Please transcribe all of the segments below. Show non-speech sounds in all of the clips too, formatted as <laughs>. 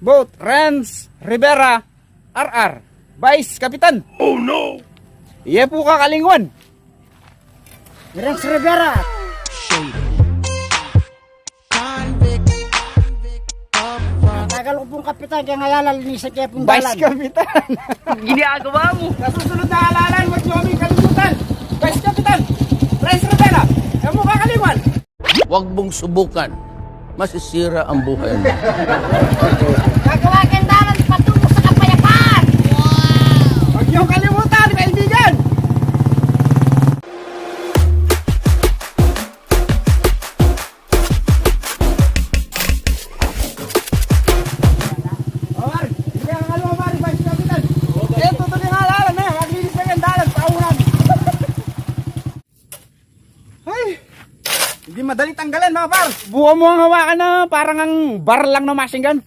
Boat Renz Rivera RR Vice Kapitan. Oh no! Iya po kakalingwan. Rex Rivera. Tagal ko pong kapitan kaya ngayon lalinisan kaya pong Vice dalan. Kapitan. <laughs> Ginagawa mo! Nasusunod na halalan, huwag niyo aming kalimutan. Vice Kapitan, Renz Rivera, yan mo kakalingwan. Huwag mong subukan. Masisira ang buhay mo. <laughs> madali tanggalin mga par. Buka mo ang hawakan na parang ang bar lang na machine gun.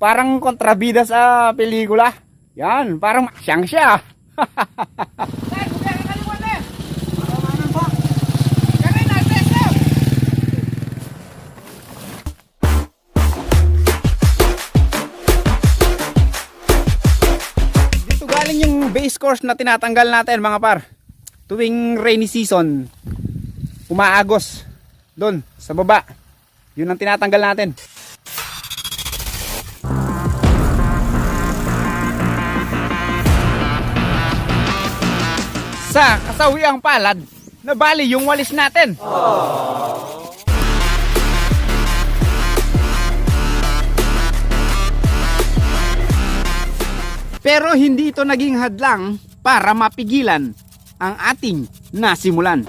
Parang kontrabida sa pelikula. Yan, parang siyang siya. <laughs> Dito galing yung base course na tinatanggal natin mga par. Tuwing rainy season, umaagos. Doon, sa baba. Yun ang tinatanggal natin. sa kasawiang palad na bali yung walis natin. Pero hindi ito naging hadlang para mapigilan ang ating nasimulan.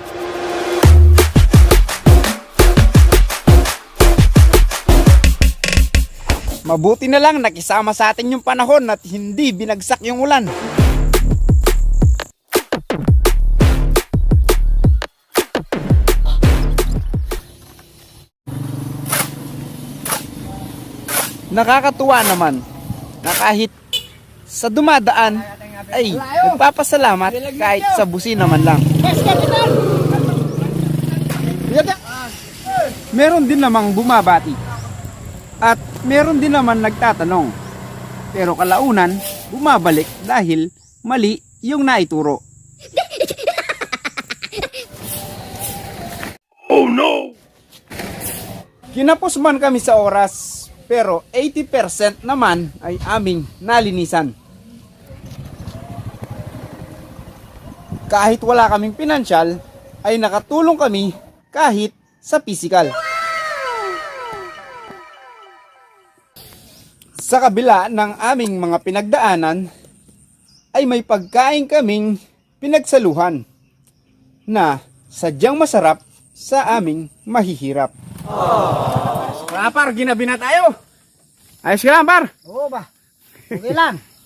Mabuti na lang nakisama sa atin yung panahon at hindi binagsak yung ulan. nakakatuwa naman na kahit sa dumadaan ay nagpapasalamat kahit sa busi naman lang. Meron din namang bumabati at meron din naman nagtatanong. Pero kalaunan, bumabalik dahil mali yung naituro. Oh no! Kinapos man kami sa oras, pero 80% naman ay aming nalinisan. Kahit wala kaming pinansyal, ay nakatulong kami kahit sa physical. Sa kabila ng aming mga pinagdaanan, ay may pagkain kaming pinagsaluhan na sadyang masarap sa aming mahihirap. Wala par, ginabi na tayo. Ayos ka lang par. Oo ba? Okay lang. <laughs>